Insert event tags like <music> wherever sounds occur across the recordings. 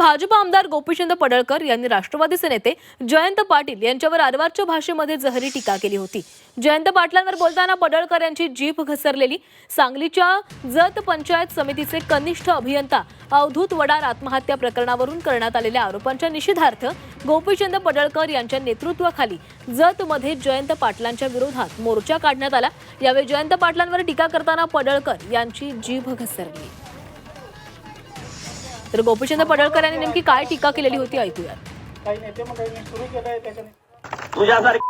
भाजप आमदार गोपीचंद पडळकर यांनी राष्ट्रवादीचे नेते जयंत पाटील यांच्यावर आरवारच्या भाषेमध्ये जहरी टीका केली होती. जयंत पाटलांवर बोलताना पडळकर यांची जीभ घसरलेली. सांगलीच्या जत पंचायत समितीचे कनिष्ठ अभियंता अवधूत वडार आत्महत्या प्रकरणावरून करण्यात आलेल्या आरोपांच्या निषेधार्थ गोपीचंद पडळकर यांच्या नेतृत्वाखाली जतमध्ये जयंत पाटलांच्या विरोधात मोर्चा काढण्यात आला. यावेळी जयंत पाटलांवर टीका करताना पडळकर यांची जीभ घसरली. तर गोपीचंद पडळकर यांनी नेमकी काय टीका केलेली होती ऐकूयात. काही नेते मंडळींनी सुरू केलंय त्याच्याने. तुझ्यासारखी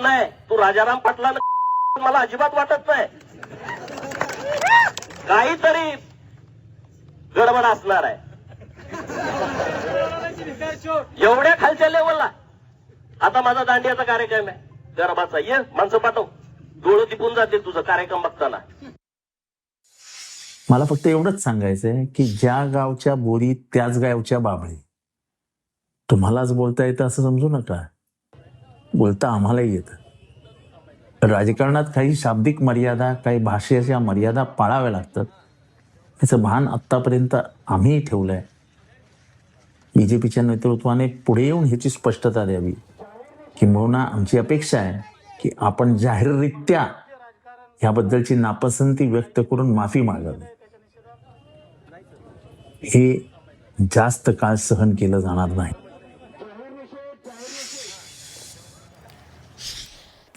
<laughs> नाही तू राजाराम पाटला <laughs> मला अजिबात वाटत नाही. काहीतरी गडबड असणार आहे. एवढ्या खालच्या लेवलला आता माझा दांडियाचा कार्यक्रम आहे. गरबाचा ये माणसं पाठव. डोळं टिपून जाते तुझं कार्यक्रम बघताना. मला फक्त एवढंच सांगायचंय की ज्या गावच्या बोरी त्याच गावच्या बाबळी तुम्हालाच बोलता येतं असं समजू नका. बोलता आम्हालाही येतं. राजकारणात काही शाब्दिक मर्यादा काही भाषेच्या मर्यादा पाळाव्या लागतात. याचं भान आत्तापर्यंत आम्हीही ठेवलंय. बीजेपीच्या नेतृत्वाने पुढे येऊन ह्याची स्पष्टता द्यावी. किंबहुना आमची अपेक्षा आहे की आपण जाहीररित्या ह्याबद्दलची नापसंती व्यक्त करून माफी मागावी. हे जास्त काळ सहन केलं जाणार नाही.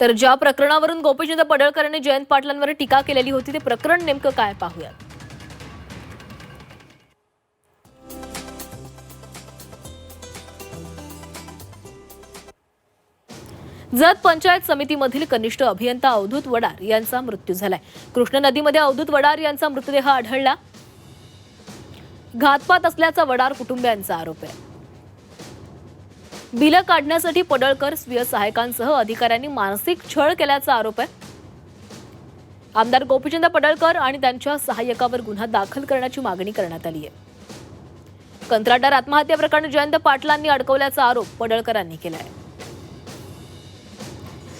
तर ज्या प्रकरणावरून गोपीचंद पडळकर यांनी जयंत पाटलांवर टीका केलेली होती ते प्रकरण नेमकं काय पाहूयात? जत पंचायत समितीमधील कनिष्ठ अभियंता अवधूत वडार यांचा मृत्यू झालाय. कृष्ण नदीमध्ये अवधूत वडार यांचा मृतदेह आढळला. घातपात असल्याचा वडार कुटुंबियांचा आरोप आहे. बिलं काढण्यासाठी पडळकर स्वीय सहायकांसह अधिकाऱ्यांनी मानसिक छळ केल्याचा आरोप आहे. आमदार गोपीचंद पडळकर आणि त्यांच्या सहाय्यकावर गुन्हा दाखल करण्याची मागणी करण्यात आली आहे. कंत्राटदार आत्महत्या प्रकरणी जयंत पाटलांनी अडकवल्याचा आरोप पडळकरांनी केला आहे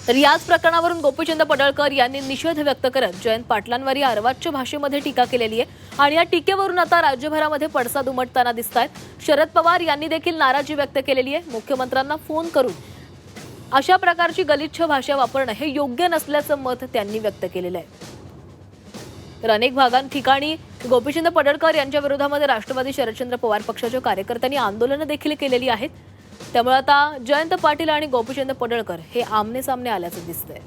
तर याच प्रकरणावरून गोपीचंद पडळकर यांनी निषेध व्यक्त करत जयंत पाटलांवर या अर्वाच्य भाषेमध्ये टीका केलेली आहे. आणि या टीकेवरून आता राज्यभरामध्ये पडसाद उमटताना दिसत आहेत शरद पवार यांनी देखील नाराजी व्यक्त केलेली आहे. मुख्यमंत्र्यांना फोन करून अशा प्रकारची गलिच्छ भाषा वापरणं हे योग्य नसल्याचं मत त्यांनी व्यक्त केलेलं आहे. तर अनेक भागां ठिकाणी गोपीचंद पडळकर यांच्या विरोधामध्ये राष्ट्रवादी शरदचंद्र पवार पक्षाच्या कार्यकर्त्यांनी आंदोलनं देखील केलेली आहेत. त्यामुळे आता जयंत पाटील आणि गोपीचंद पडळकर हे आमने सामने आल्याचं दिसतंय.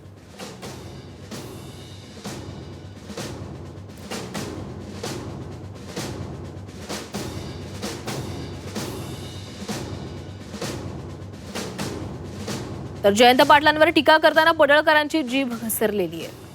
तर जयंत पाटलांवर टीका करताना पडळकरांची जीभ घसरलेली आहे.